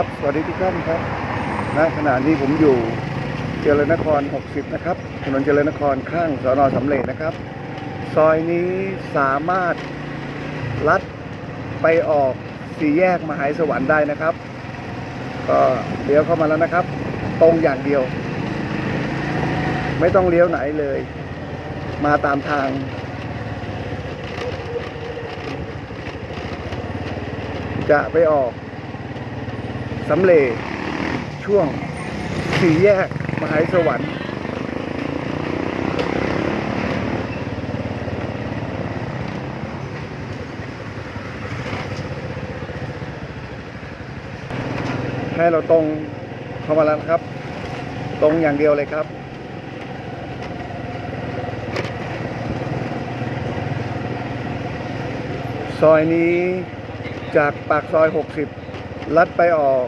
ครับ สวัสดีทุกท่านครับณขณะนี้ผมอยู่เจริญนคร 60 นะครับ ถนนเจริญนครข้างสอนอสำเร็จนะครับ ซอยนี้สามารถลัดไปออกสี่แยกมหาสวรรค์ได้นะครับ ก็เลี้ยวเข้ามาแล้วนะครับ ตรงอย่างเดียว ไม่ต้องเลี้ยวไหนเลย มาตามทางจะไปออก สำเร็จช่วงสี่แยก มหาสวรรค์ให้เราตรงเข้ามาแล้วครับ ตรงอย่างเดียวเลยครับซอยนี้จากปากซอย 60 ลัดไปออก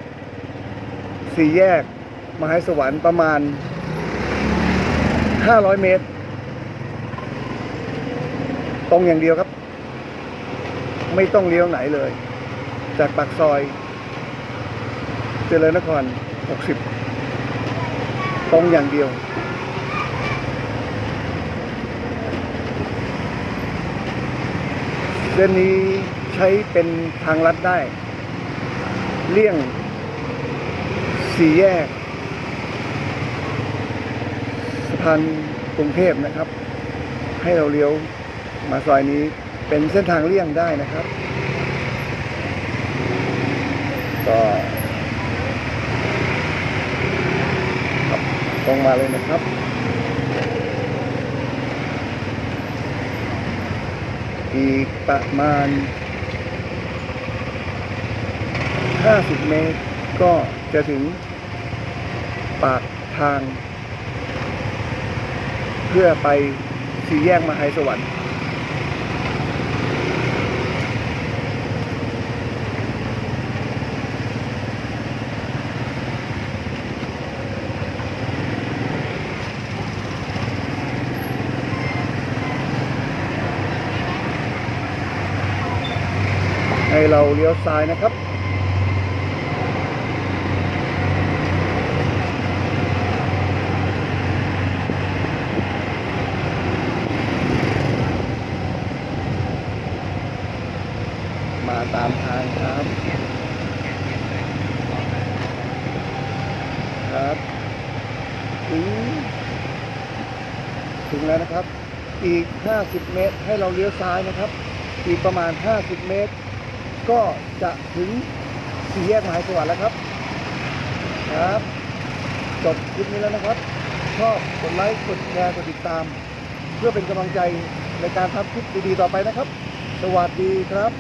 สี่แยก มหาสวรรค์ประมาณ 500 เมตร ตรงอย่างเดียวครับ ไม่ต้องเลี้ยวไหนเลย จากปากซอย เจริญนคร 60 ตรงอย่างเดียวเส้นนี้ใช้เป็นทางลัดได้ เลี่ยงสี่แยกสะพานกรุงเทพนะครับ ให้เราเลี้ยวมาซอยนี้เป็นเส้นทางเลี่ยงได้นะครับ ก็ครับตรงมาเลยนะครับอีกประมาณ 50 เมตร ก็จะถึงปากทาง เพื่อไปสี่แยกมหาสวรรค์ให้เราเลี้ยวซ้ายนะครับ มาตามทางครับ ครับถึงถึงแล้วนะครับ อีก 50 เมตรให้เราเลี้ยวซ้ายนะครับ อีกประมาณ 50 เมตร ก็จะถึงสี่แยกมหาสวัสดิ์แล้วครับ ครับ จบคลิปนี้แล้วนะครับ ชอบกดไลค์ กดแชร์ กดติดตาม เพื่อเป็นกำลังใจในการทำคลิปดีๆต่อไปนะครับ สวัสดีครับ